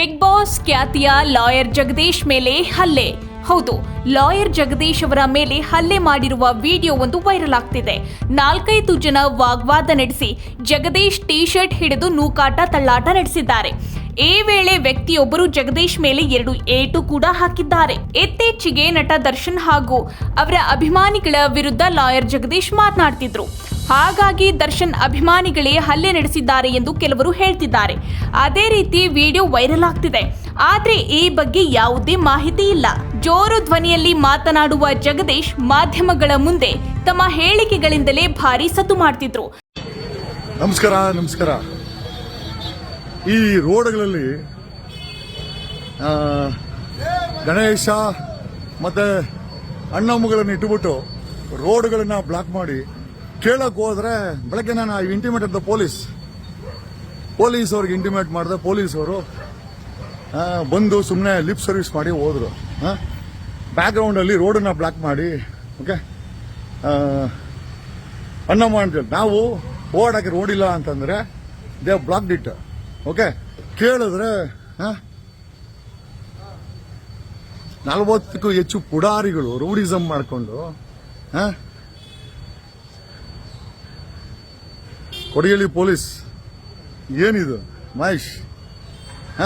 Big boss ಖ್ಯಾತಿಯ lawyer Jagadish ಮೇಲೆ ಹಲ್ಲೆ. ಹೌದು, ಲಾಯರ್ ಜಗದೀಶ್ ಅವರ ಮೇಲೆ ಹಲ್ಲೆ ಮಾಡಿರುವ ವಿಡಿಯೋ ಒಂದು ವೈರಲ್ ಆಗ್ತಿದೆ. ನಾಲ್ಕೈದು ಜನ ವಾಗ್ವಾದ ನಡೆಸಿ ಜಗದೀಶ್ ಟಿ ಶರ್ಟ್ ಹಿಡಿದು ನೂಕಾಟ ತಳ್ಳಾಟ ನಡೆಸಿದ್ದಾರೆ. ಈ ವೇಳೆ ವ್ಯಕ್ತಿಯೊಬ್ಬರು ಜಗದೀಶ್ ಮೇಲೆ ಎರಡು ಏಟು ಕೂಡ ಹಾಕಿದ್ದಾರೆ. ಇತ್ತೀಚೆಗೆ ನಟ ದರ್ಶನ್ ಹಾಗೂ ಅವರ ಅಭಿಮಾನಿಗಳ ವಿರುದ್ಧ ಲಾಯರ್ ಜಗದೀಶ್ ಮಾತನಾಡ್ತಿದ್ರು. ಹಾಗಾಗಿ ದರ್ಶನ್ ಅಭಿಮಾನಿಗಳೇ ಹಲ್ಲೆ ನಡೆಸಿದ್ದಾರೆ ಎಂದು ಕೆಲವರು ಹೇಳ್ತಿದ್ದಾರೆ. ಅದೇ ರೀತಿ ವಿಡಿಯೋ ವೈರಲ್ ಆಗ್ತಿದೆ. ಆದ್ರೆ ಈ ಬಗ್ಗೆ ಯಾವುದೇ ಮಾಹಿತಿ ಇಲ್ಲ. ಜೋರು ಧ್ವನಿಯಲ್ಲಿ ಮಾತನಾಡುವ ಜಗದೀಶ್ ಮಾಧ್ಯಮಗಳ ಮುಂದೆ ತಮ್ಮ ಹೇಳಿಕೆಗಳಿಂದಲೇ ಭಾರಿ ಸದ್ದು ಮಾಡ್ತಿದ್ರು. ನಮಸ್ಕಾರ ನಮಸ್ಕಾರ. ಈ ರೋಡ್ಗಳಲ್ಲಿ ಗಣೇಶ ಮತ್ತೆ ಅಣ್ಣಮ್ಮಗಳನ್ನು ಇಟ್ಟುಬಿಟ್ಟು ರೋಡ್ಗಳನ್ನ ಬ್ಲಾಕ್ ಮಾಡಿ, ಕೇಳಕ್ ಹೋದ್ರೆ ಬೆಳಗ್ಗೆ ನಾನು I intimate the police police ಅವ್ರಿಗೆ ಇಂಟಿಮೇಟ್ ಮಾಡಿದೆ ಪೊಲೀಸವರು ಬಂದು ಸುಮ್ಮನೆ ಲಿಪ್ ಸರ್ವಿಸ್ ಮಾಡಿ ಹೋದ್ರು. ಬ್ಯಾಕ್ ಗ್ರೌಂಡಲ್ಲಿ ರೋಡನ್ನ ಬ್ಲಾಕ್ ಮಾಡಿ ಓಕೆ ಅಣ್ಣಮ್ಮ ಅಂತೇಳಿ ನಾವು ಓಡಾಕೆ ರೋಡ್ ಇಲ್ಲ ಅಂತಂದರೆ ದೇ ಬ್ಲಾಕ್ ಇಟ್ ಓಕೆ ಕೇಳಿದ್ರೆ ನಲವತ್ತಕ್ಕೂ ಹೆಚ್ಚು ಪುಡಾರಿಗಳು ರೌಡಿಸಮ್ ಮಾಡಿಕೊಂಡು ಕೊಡಗೇಳಿ ಪೊಲೀಸ್ ಏನಿದು ಮಹೇಶ್ ಹ?